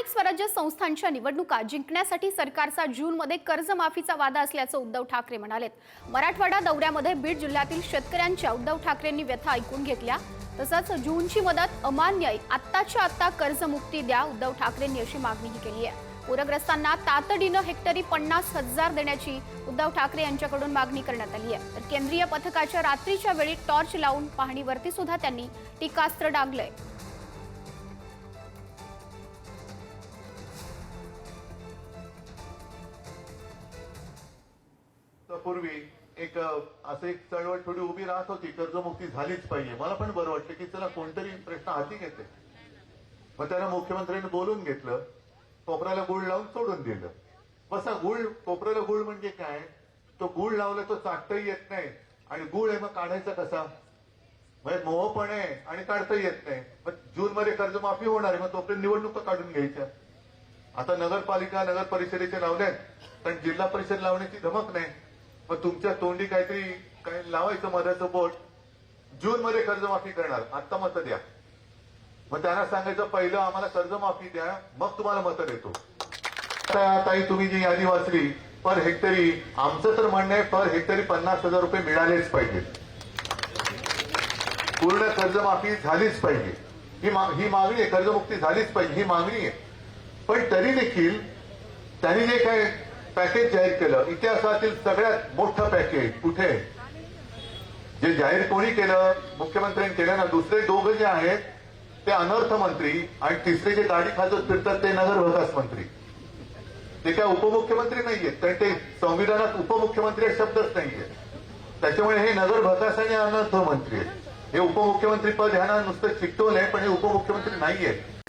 स्थानिक स्वराज्य संस्थांच्या निवडणुका जिंकण्यासाठी सरकारचा जूनमध्ये कर्जमाफीचा वादा असल्याचं उद्धव ठाकरे म्हणालेत. मराठवाडा दौऱ्यामध्ये बीड जिल्ह्यातील शेतकऱ्यांच्या उद्धव ठाकरेंनी व्यथा ऐकून घेतल्या. तसंच जूनची मदत अमान्य आत्ताच्या आत्ता कर्जमुक्ती द्या उद्धव ठाकरेंनी अशी मागणीही केली आहे. पूरग्रस्तांना तातडीनं हेक्टरी पन्नास हजार देण्याची उद्धव ठाकरे यांच्याकडून मागणी करण्यात आली आहे. तर केंद्रीय पथकाच्या रात्रीच्या वेळी टॉर्च लावून पाहणीवरती सुद्धा त्यांनी टीकास्त्र डागलंय. पूर्वी एक असं एक चळवळ थोडी उभी राहत होती कर्जमुक्ती झालीच पाहिजे. मला पण बरं वाटलं की चला कोणतरी प्रश्न हाती घेते. मग त्यांना मुख्यमंत्र्यांनी बोलून घेतलं कोपऱ्याला गुळ लावून सोडून दिलं. बसा गुळ कोपऱ्याला गुळ म्हणजे काय? तो गुळ लावला तो चाटताही येत नाही. आणि गुळ आहे मग काढायचा कसा? म्हणजे मोह पण आहे आणि काढताही येत नाही. मग जून मध्ये कर्जमाफी होणार आहे मग तोपर्यंत निवडणुका काढून घ्यायच्या. आता नगरपालिका नगर परिषदेचे लावल्यात पण जिल्हा परिषद लावण्याची धमक नाही. मग तुमच्या तोंडी काहीतरी काय लावायचं मधाचं बोट जून मध्ये कर्जमाफी करणार. आत्ता मतं द्या. मग त्यांना सांगायचं पहिलं आम्हाला कर्जमाफी द्या मग तुम्हाला मतं देतो. ताई तुम्ही जी यादी वाचली पर हेक्टरी आमचं तर म्हणणं आहे पर हेक्टरी पन्नास हजार रुपये मिळालेच पाहिजेत पूर्ण कर्जमाफी झालीच पाहिजे. ही मा- ही मागणी आहे कर्जमुक्ती झालीच पाहिजे ही मागणी आहे. पण तरी देखील त्यांनी जे काय पॅकेज जाहीर केलं. इतिहासातील सगळ्यात मोठं पॅकेज कुठे? आहे? जे जाहीर कोणी केलं मुख्यमंत्र्यांनी केलं ना दुसरे दोघं जे आहेत ते अनर्थ मंत्री आणि तिसरे जे गाडी खाजत फिरतात ते नगर विकास मंत्री. ते काय उपमुख्यमंत्री नाहीयेत. कारण ते संविधानात उपमुख्यमंत्री हा शब्दच नाहीये त्याच्यामुळे हे नगर भकास आणि अनर्थ मंत्री आहेत. हे उपमुख्यमंत्री पद ह्यांना नुसतं चिकटवलंय पण हे उपमुख्यमंत्री नाहीयेत.